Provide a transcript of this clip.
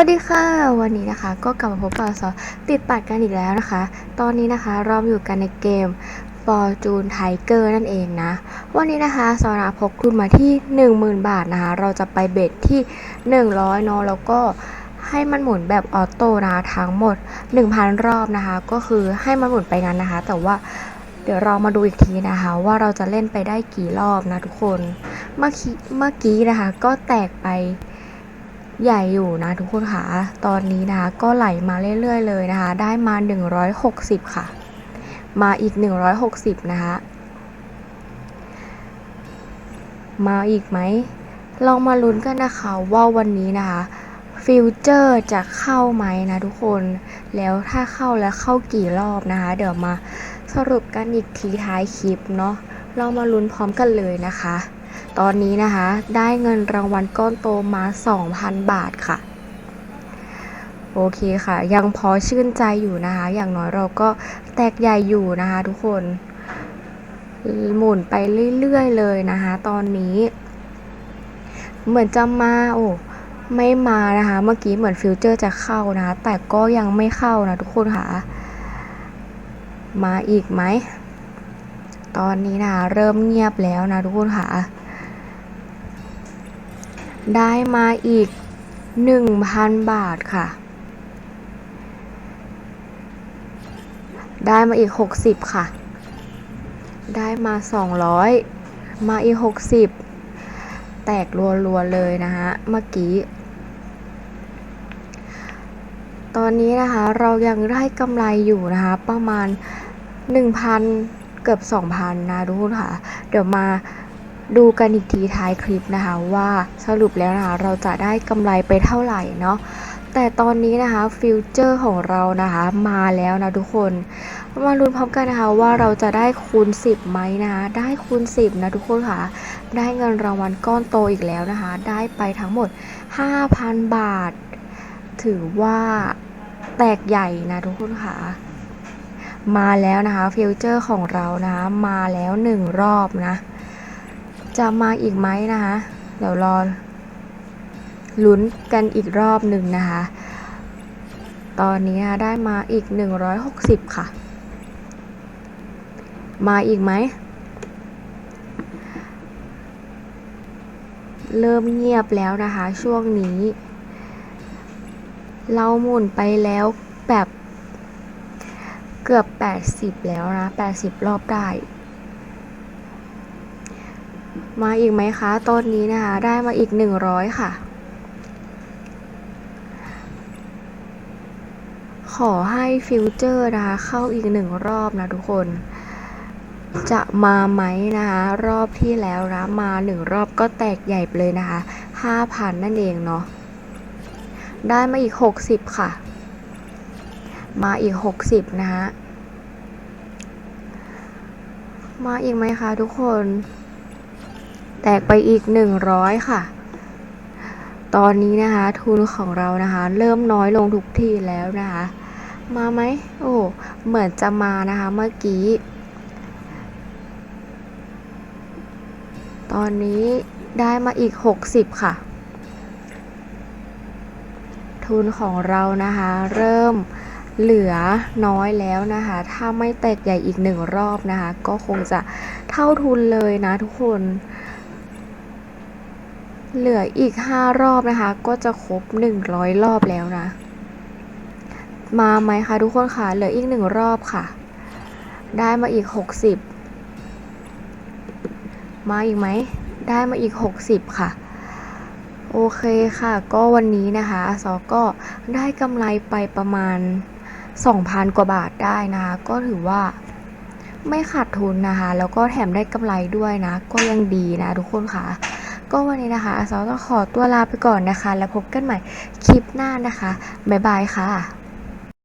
วัสดีค่ะ วันนี้นะคะก็กลับมาพบกับสอติดปัดกันอีกแล้วนะคะ ตอนนี้นะคะเราอยู่กันในเกม Fortune Tiger นั่นเองนะ วันนี้นะคะสอนาพกทุนมาที่ 10,000 บาทนะคะ เราจะไปเบ็ดที่ 100เนาะแล้วก็ให้มันหมุนแบบออโต้นะคะทั้งหมด 1,000 รอบนะคะ ก็คือให้มันหมุนไปงั้นนะคะ แต่ว่าเดี๋ยวเรามาดูอีกทีนะคะ ว่าเราจะเล่นไปได้กี่รอบนะทุกคน เมื่อกี้เมื่อกี้นะคะ ก็แตกไป ใหญ่อยู่นะทุกคนค่ะ ตอนนี้นะคะก็ไหลมาเรื่อยๆเลยนะคะ ได้มา 160 ค่ะ มาอีก 160 นะคะ มาอีกไหม ลองมาลุ้นกันนะคะว่าวันนี้นะคะฟิวเจอร์จะเข้าไหมนะทุกคน แล้วถ้าเข้าแล้วเข้ากี่รอบนะคะ เดี๋ยวมาสรุปกันอีกทีท้ายคลิปเนาะ เรามาลุ้นพร้อมกันเลยนะคะ ตอนนี้นะคะ ได้เงินรางวัลก้อนโตมา 2,000 บาทค่ะ โอเคค่ะ ยังพอชื่นใจอยู่นะคะ อย่างน้อยเราก็แตกใหญ่อยู่นะคะทุกคนหมุนไปเรื่อยๆเลยนะคะ ตอนนี้ เหมือนจะมาโอ้ไม่มานะคะ เมื่อกี้เหมือนฟิวเจอร์จะเข้านะคะ แต่ก็ยังไม่เข้านะทุกคนค่ะ มาอีกไหม ตอนนี้นะคะเริ่มเงียบแล้วนะทุกคนค่ะ ได้มาอีก 1,000 บาทค่ะ ได้มาอีก 60 ค่ะ ได้มา 200 มาอีก 60 แตกรัวๆเลยนะคะเมื่อกี้ ตอนนี้นะคะเรายังได้กำไรอยู่นะคะ ประมาณ 1,000 เกือบ 2,000 นะทุกคนค่ะ เดี๋ยวมา ดูกันอีกทีท้ายคลิปนะคะว่าสรุปแล้วนะคะเราจะได้กำไรไปเท่าไหร่เนาะแต่ตอนนี้นะคะฟิวเจอร์ของเรานะคะมาแล้วนะทุกคนมาลุ้นพร้อมกันนะคะว่าเราจะได้คูณ 10ไหมนะคะได้คูณ 10 นะทุกคนค่ะ ได้เงินรางวัลก้อนโตอีกแล้วนะคะ ได้ไปทั้งหมด 5,000 บาท ถือว่าแตกใหญ่นะทุกคนค่ะมาแล้วนะคะฟิวเจอร์ของเรานะะมาแล้วหนึ่งรอบนะ จะมาอีกไหมนะคะ เดี๋ยวรอลุ้นกันอีกรอบหนึ่งนะคะ ตอนนี้ได้มาอีก 160 ค่ะ มาอีกไหม เริ่มเงียบแล้วนะคะช่วงนี้ เราหมุนไปแล้วแบบเกือบ 80 แล้วนะ 80 รอบได้ มาอีกไหมคะตอนนี้นะคะ ได้มาอีก100ค่ะ ขอให้ฟิวเจอร์นะคะ เข้าอีกหนึ่งรอบนะทุกคน จะมาไหมนะคะ รอบที่แล้วนะมาหนึ่งรอบก็แตกใหญ่ไปเลยนะคะ5,000นั่นเองเนาะได้มาอีก60ค่ะ มาอีก60นะคะมาอีกไหมคะทุกคน แตกไปอีก 100 ค่ะ ตอนนี้นะคะ ทุนของเรานะคะ เริ่มน้อยลงทุกทีแล้วนะคะ มาไหมโอ้เหมือนจะมานะคะเมื่อกี้ ตอนนี้ได้มาอีก 60 ค่ะ ทุนของเรานะคะ เริ่มเหลือน้อยแล้วนะคะ ถ้าไม่แตกใหญ่อีกหนึ่งรอบนะคะ ก็คงจะเท่าทุนเลยนะทุกคน เหลืออีก 5 รอบนะคะ ก็จะครบ 100 รอบแล้วนะ มาไหมคะทุกคนคะเหลืออีกหนึ่งรอบค่ะ ได้มาอีก 60 มาอีกไหม ได้มาอีก 60 ค่ะโอเคค่ะ ก็วันนี้นะคะซอก็ได้กำไรไปประมาณ 2,000 กว่าบาทได้นะคะก็ถือว่าไม่ขาดทุนนะคะ แล้วก็แถมได้กำไรด้วยนะ ก็ยังดีนะทุกคนค่ะ ก็วันนี้นะคะซอต้องขอตัวลาไปก่อนนะคะ แล้วพบกันใหม่คลิปหน้านะคะ บ๊ายบายค่ะ